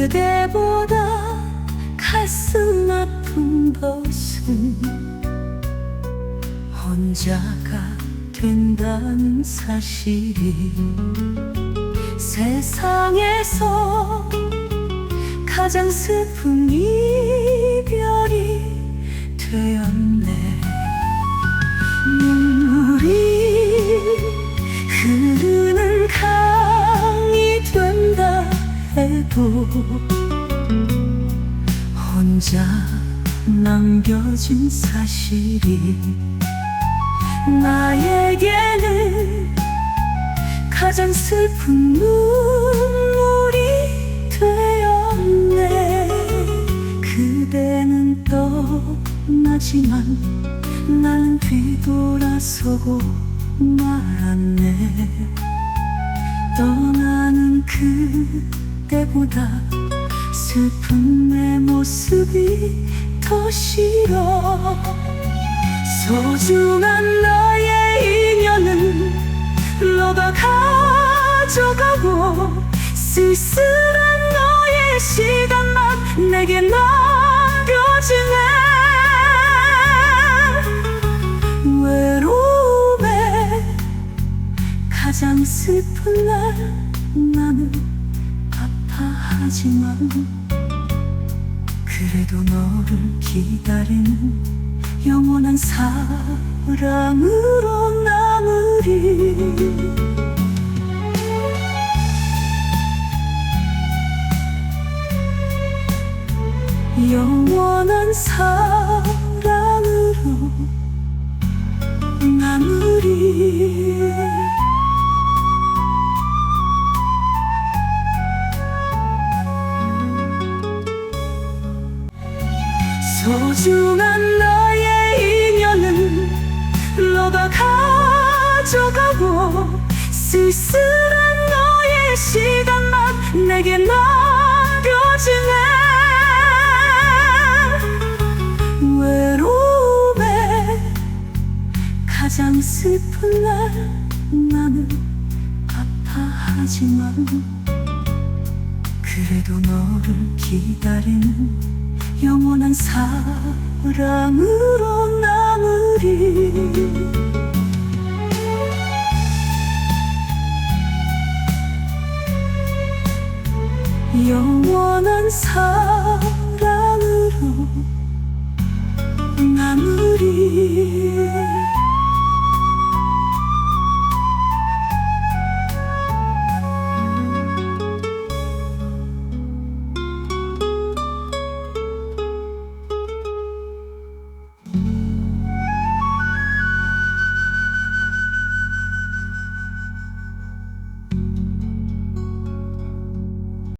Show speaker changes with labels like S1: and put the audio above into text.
S1: 그대보다 가슴 아픈 것은 혼자가 된다는 사실이 세상에서 가장 슬픈 이별이 되었네. 해도 혼자 남겨진 사실이 나에게는 가장 슬픈 눈물이 되었네. 그대는 떠나지만 나는 뒤돌아서고 말았네. 떠나는 그 때보다 슬픈 내 모습이 더 싫어. 소중한 나의 인연은 너가 가져가고 쓸쓸한 너의 시간만 내게 남겨지네. 외로움에 가장 슬픈 날 나는 하지만 그래도 너를 기다리는 영원한 사랑으로 남으리. 영원한 사랑 소중한 나의 인연은 너가 가져가고 쓸쓸한 너의 시간만 내게 남겨지네. 외로움에 가장 슬픈 날 나는 아파하지만 그래도 너를 기다리는 영원한 사랑으로 남으리. 영원한 사랑